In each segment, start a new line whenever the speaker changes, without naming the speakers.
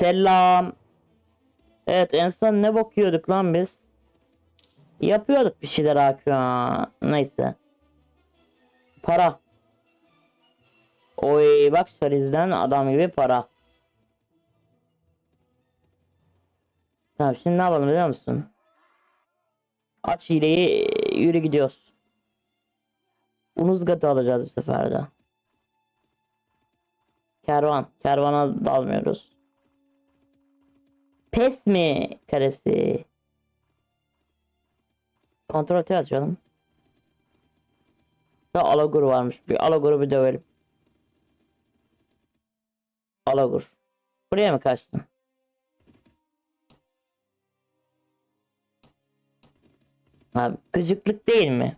Selam. Evet en son ne bakıyorduk lan biz? Yapıyorduk bir şeyler ha. Neyse. Para. Oy bak Şariz'den adam gibi para. Tamam şimdi ne yapalım biliyor musun? Aç hileyi yürü gidiyoruz. Unuzgat'ı alacağız bu sefer de. Kervan. Kervana dalmıyoruz. Pes mi karesi? Kontrol T açalım. Ya Alagur varmış. Bir Alagur'u bir dövelim. Alagur. Buraya mı kaçtın? Abi gıcıklık değil mi?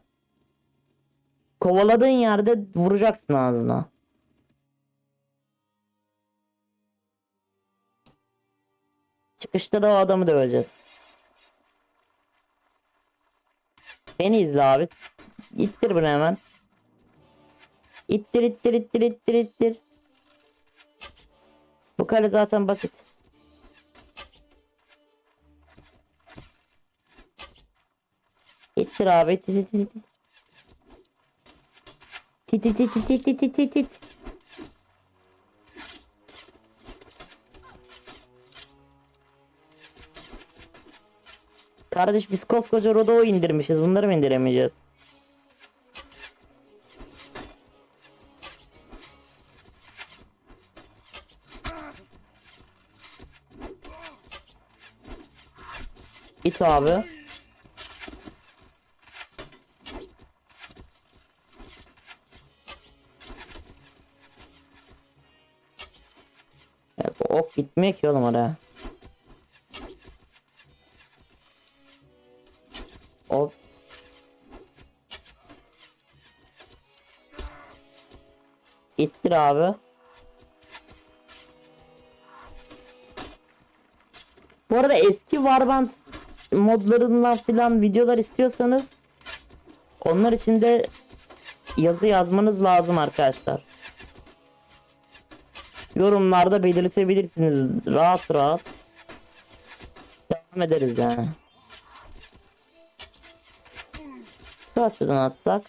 Kovaladığın yerde vuracaksın ağzına. Çıkışta da o adamı döveceğiz. Beni izle abi. İttir bunu hemen. İttir ittir ittir ittir ittir. Bu kale zaten basit. İttir abi ittir ittir ittir. Tit tit tit tit tit tit tit tit. Kardeş biz koskoca Rodo'yu indirmişiz. Bunları mı indiremeyeceğiz? İt abi. Ok gitmiyor ki oğlum oraya. İttir abi. Bu arada eski Warband modlarından filan videolar istiyorsanız onlar için de yazı yazmanız lazım arkadaşlar. Yorumlarda belirtebilirsiniz rahat rahat. Devam ederiz yani. Şu açıdan atsak.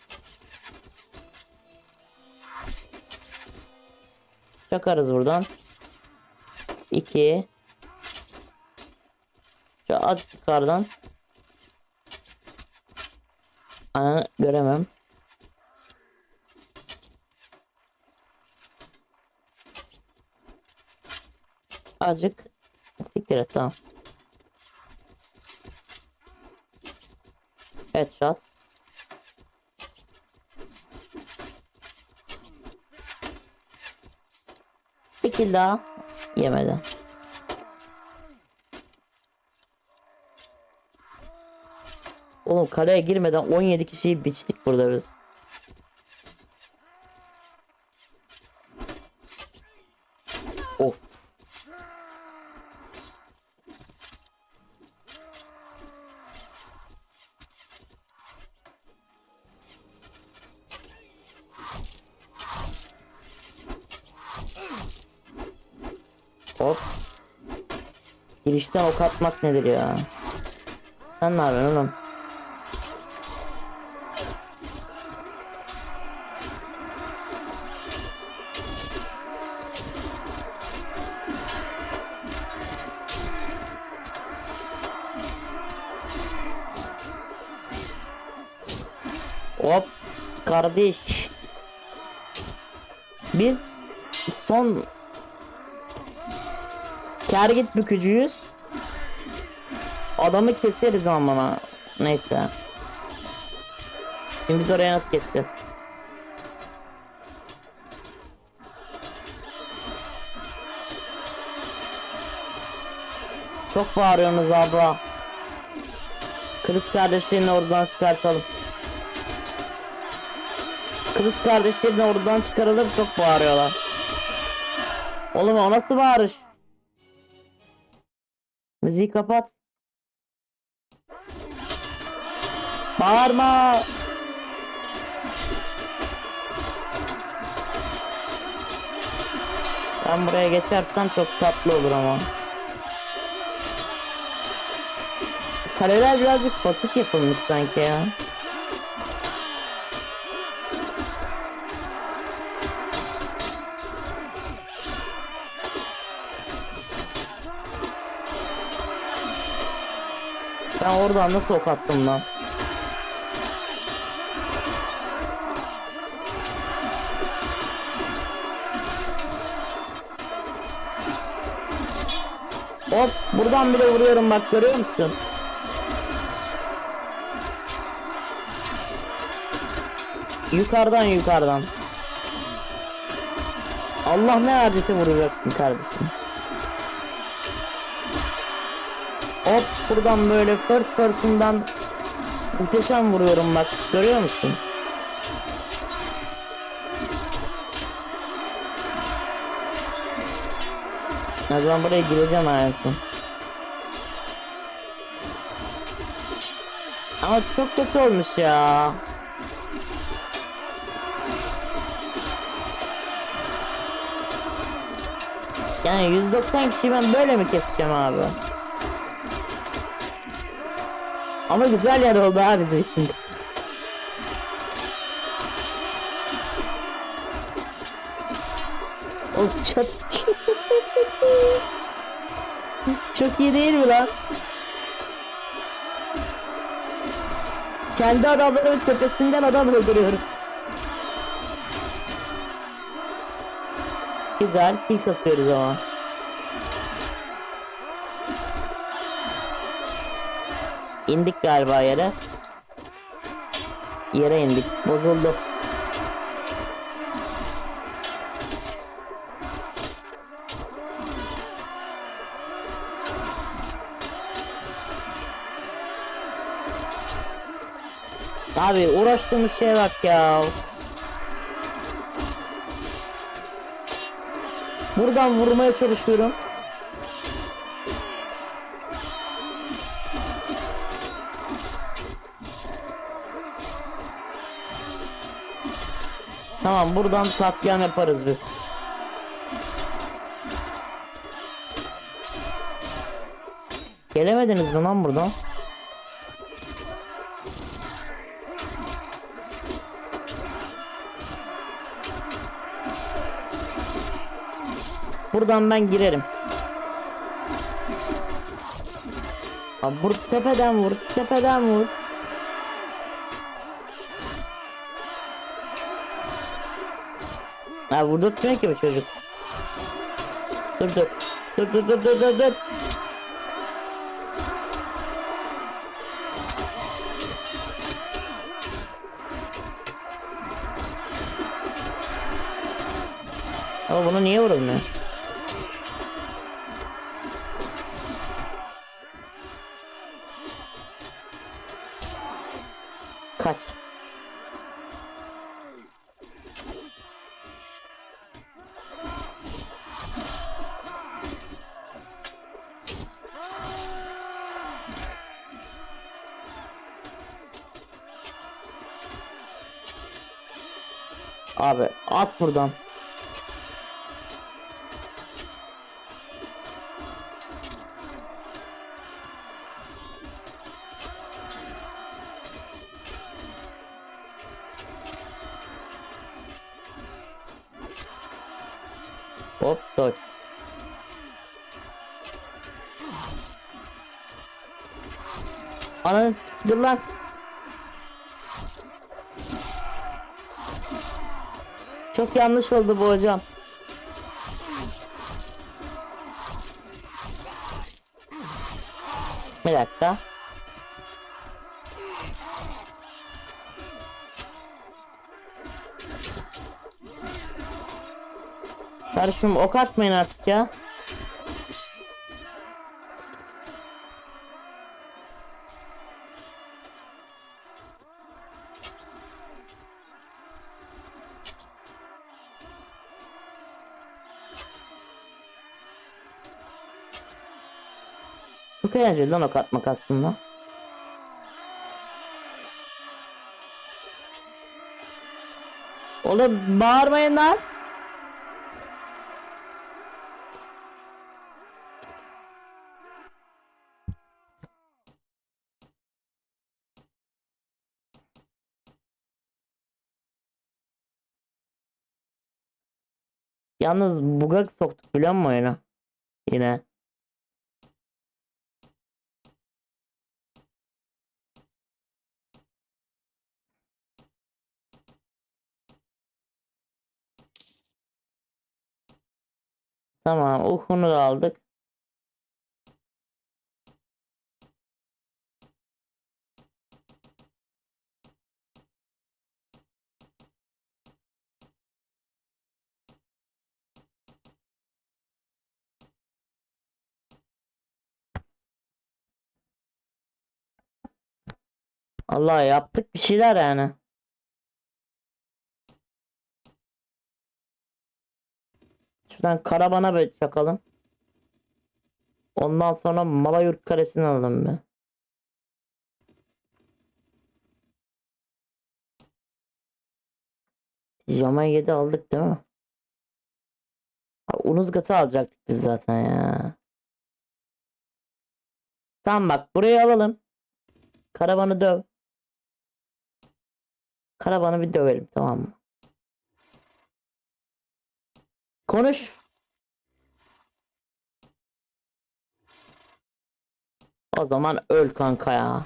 Çakarız buradan. 2 Şu at yukarıdan. Ana göremem. Azıcık siktir et tamam. Headshot. Kill daha yemedi. Oğlum kaleye girmeden 17 kişiyi biçtik burada biz. Girişten ok atmak nedir ya? Sen ne yapıyorsun oğlum? Hop kardeş. Biz son Kar bükücüyüz. Adamı keseriz ama neyse. Şimdi biz oraya nasıl keseceğiz? Çok bağırıyorsunuz abla. Kılıç kardeşlerini oradan çıkartalım. Kılıç kardeşlerini oradan çıkarılır çok bağırıyorlar. Oğlum o nasıl bağırış? Müziği kapat. Bağırma. Ben buraya geçersem çok tatlı olur ama. Kaleler birazcık basit yapılmış sanki ya. Ben oradan nasıl ok attım lan? Hop buradan bile vuruyorum bak görüyor musun? Yukarıdan yukarıdan. Allah ne verdiyse vuracaksın kardeşim. Hop buradan böyle first person'dan muhteşem vuruyorum bak görüyor musun? O zaman buraya gireceğim hayatım. Ama çok kötü olmuş ya. Yani 190 kişiyi ben böyle mi keseceğim abi? Ama güzel yer oldu abi de şimdi. O çok... çok iyi değil mi lan? Kendi adamlarımın tepesinden adam öldürüyorum. Güzel, kill kasıyoruz ama. İndik galiba yere. Yere indik. Bozuldu. Abi uğraştığımız şeye bak ya. Buradan vurmaya çalışıyorum. Tamam buradan katliam yaparız biz. Gelemediniz mi lan buradan? Buradan ben girerim. Abi vur tepeden vur, tepeden vur. Ha vurdurtmuyor ki bu çocuk. Dur dur. Dur dur dur dur dur dur. Ama bunu niye vurulmuyor? Abi at buradan. Çok yanlış oldu bu hocam. Bir dakika. Kardeşim ok atmayın artık ya. çok eğlenceli lan ok atmak aslında. Oğlum bağırmayın lan. Yalnız bugak soktuk biliyor musun oyuna? Yine. Tamam, Uhun'u da aldık. Allah yaptık bir şeyler yani. Şuradan karabana bir çakalım. Ondan sonra Malayurt karesini alalım bir. Pijama 7 aldık değil mi? Ha, Unuzgat'ı alacaktık biz zaten ya. Tamam bak burayı alalım. Karavanı döv. Karavanı bir dövelim tamam mı? Konuş. O zaman öl kanka ya.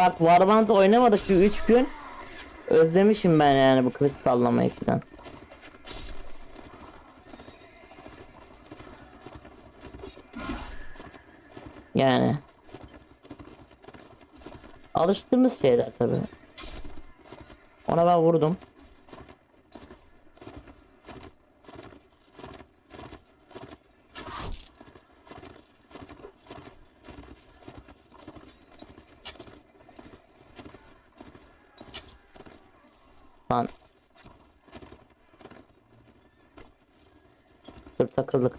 Bak Warband oynamadık şu 3 gün. Özlemişim ben yani bu kılıç sallamayı falan. Yani. Alıştığımız şeyler tabi. Ona ben vurdum. Lan. Dur takıldık.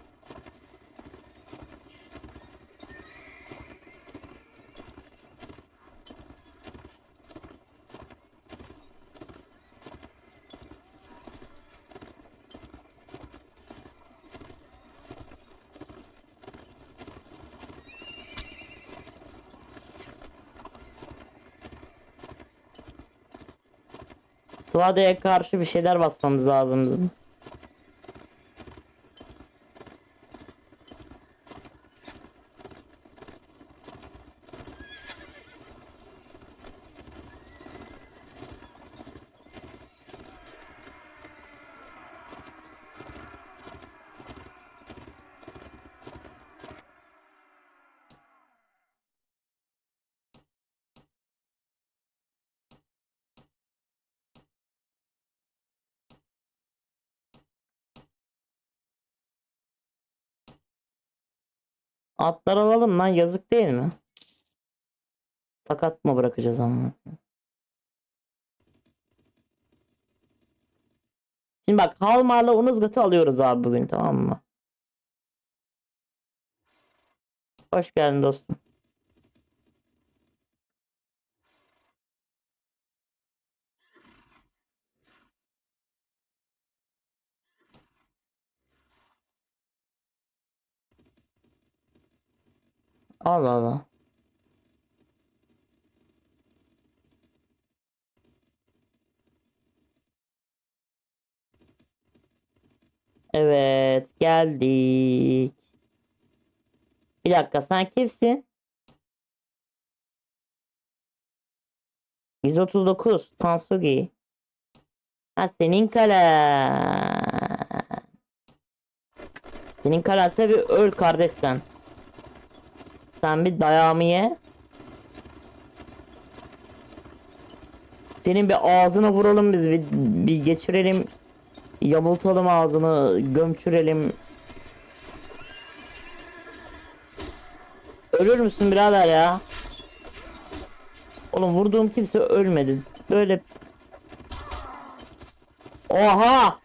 Suade'ye karşı bir şeyler basmamız lazım bizim. Atlar alalım lan yazık değil mi? Sakat mı bırakacağız ama? Şimdi bak Halmar'la Unuzgat'ı alıyoruz abi bugün tamam mı? Hoş geldin dostum. Allah Allah. Evet, geldik. Bir dakika, sen kimsin? 139 Tansugi. Ha senin kalen. Senin kalen tabi öl kardeş sen. Sen bir dayağımı ye. Senin bir ağzına vuralım biz bir, bir geçirelim. Yamultalım ağzını, gömçürelim. Ölür müsün birader ya? Oğlum vurduğum kimse ölmedi. Böyle Oha!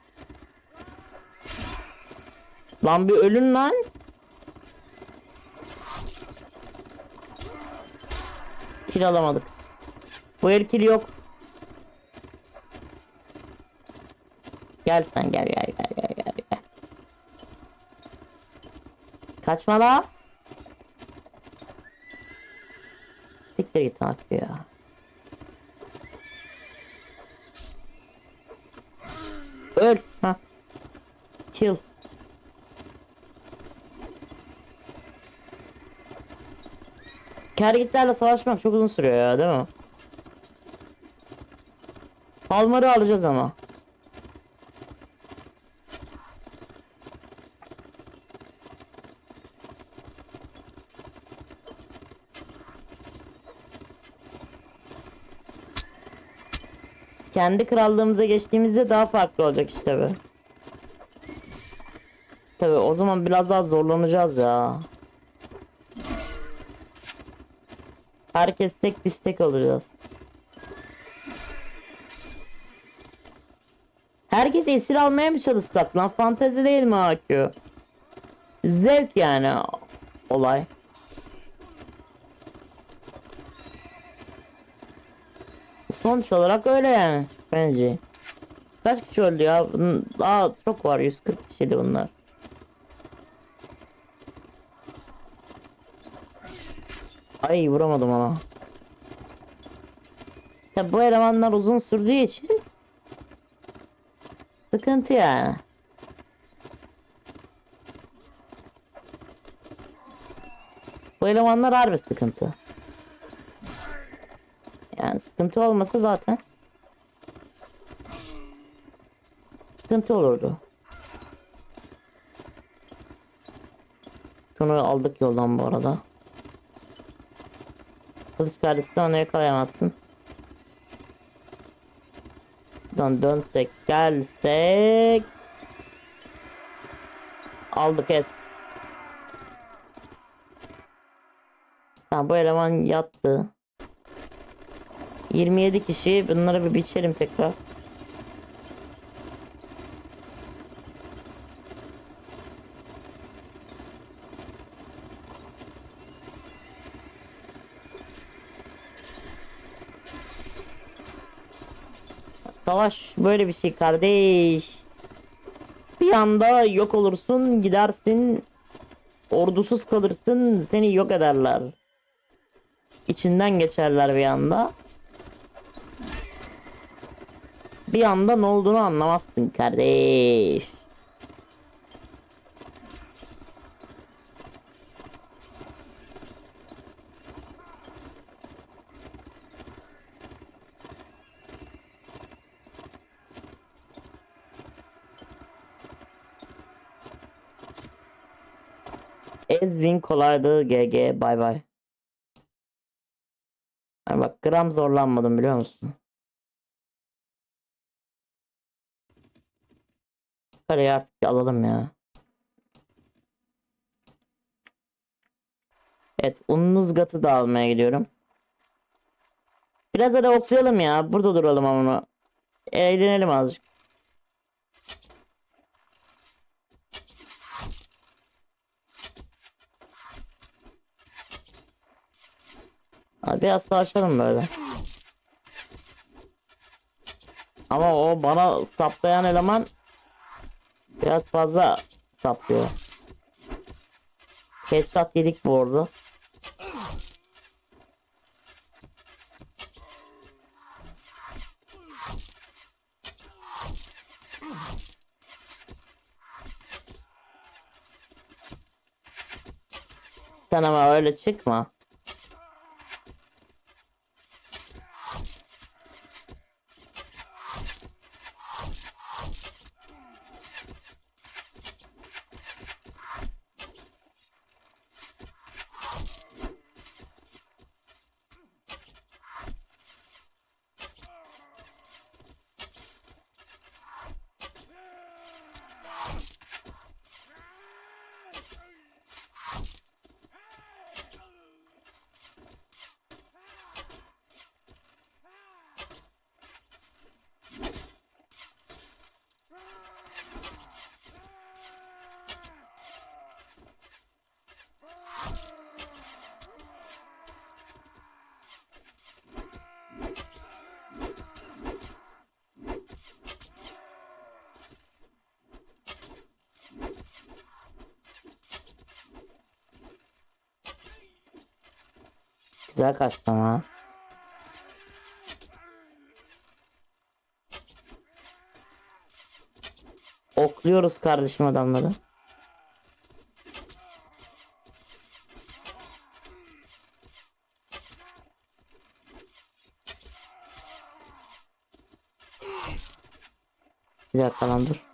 Lan bir ölün lan. Kill alamadık. Bu el kill yok. Gel sen gel gel gel gel gel gel. Kaçma la. Siktir git artık ya. Öl. Ha. Kill. Kergitlerle savaşmak çok uzun sürüyor ya değil mi? Palmarı alacağız ama. Kendi krallığımıza geçtiğimizde daha farklı olacak işte be. Tabi o zaman biraz daha zorlanacağız ya. Herkes tek biz tek. Herkes esir almaya mı çalışsak lan? Fantezi değil mi AQ? Zevk yani olay. Sonuç olarak öyle yani bence. Kaç kişi öldü ya? Daha çok var 140 kişiydi bunlar. Ay vuramadım ama. Ya bu elemanlar uzun sürdüğü için sıkıntı yani. Bu elemanlar harbi sıkıntı. Yani sıkıntı olmasa zaten sıkıntı olurdu. Şunu aldık yoldan bu arada. Kılıç perdesi onu yakalayamazsın. Buradan dönsek gelsek Aldık et. Tamam bu eleman yattı. 27 kişi bunları bir biçelim tekrar. Savaş böyle bir şey kardeş. Bir anda yok olursun gidersin ordusuz kalırsın seni yok ederler. İçinden geçerler bir anda. Bir anda ne olduğunu anlamazsın kardeş. Ezvin kolaydı GG bay bay. Ay bak gram zorlanmadım biliyor musun? Parayı artık alalım ya. Evet Unnuzgat'ı da almaya gidiyorum. Biraz da okuyalım ya. Burada duralım ama. Eğlenelim azıcık. Hadi biraz savaşalım böyle. Ama o bana saplayan eleman biraz fazla saplıyor. Headshot yedik bu arada. Sen ama öyle çıkma. Güzel kaçtı ama. Okluyoruz kardeşim adamları. Bir dakika lan dur.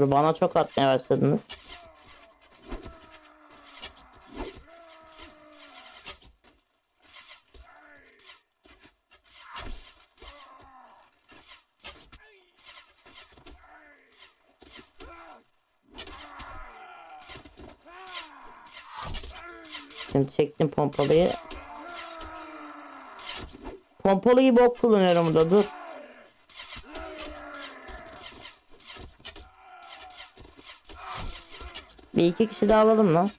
Dur bana çok atmaya başladınız. Şimdi çektim pompalıyı. Pompalı gibi ok kullanıyorum burada dur. Bir iki kişi daha alalım lan.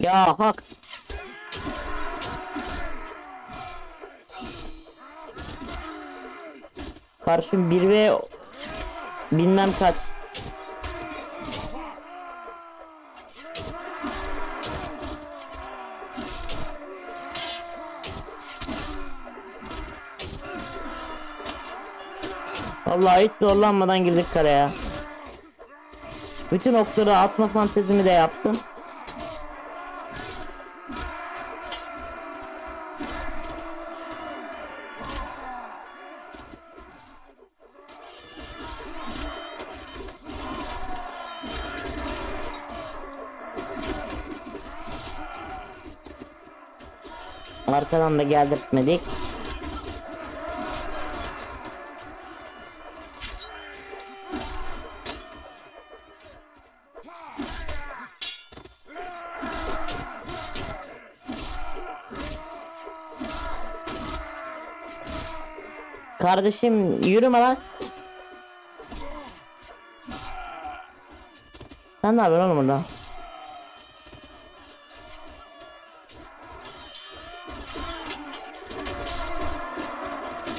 Ya hak. Karşım 1 ve bilmem kaç. Vallahi hiç zorlanmadan girdik karaya. Bütün okları atma fantezimi de yaptım. Arkadan da geldirtmedik. Kardeşim yürüme lan. Sen ne yapıyorsun oğlum burada?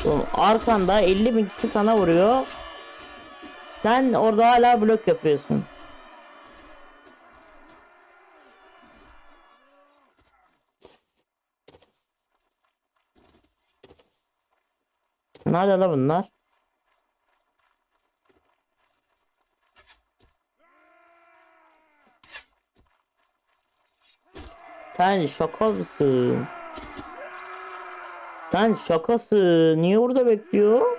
Oğlum arkanda 50 bin kişi sana vuruyor. Sen orada hala blok yapıyorsun. Nerede la bunlar? Sen şaka mısın? Sen şakası. Niye orada bekliyor?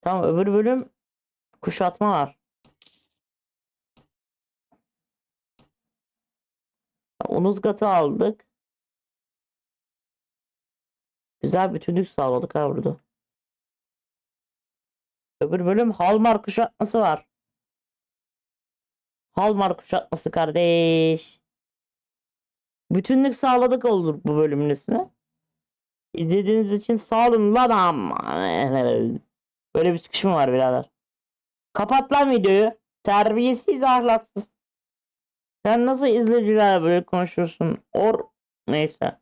Tamam öbür bölüm kuşatma var. Onuzgat'ı aldık. Güzel bütünlük sağladık ha burada. Öbür bölüm Halmar kuşatması var. Halmar kuşatması kardeş. Bütünlük sağladık olur bu bölümün ismi. İzlediğiniz için sağ olun lan amma. Böyle bir sıkışma var birader. Kapat lan videoyu. Terbiyesiz ahlaksız. Sen nasıl izleyicilerle böyle konuşuyorsun? Or neyse.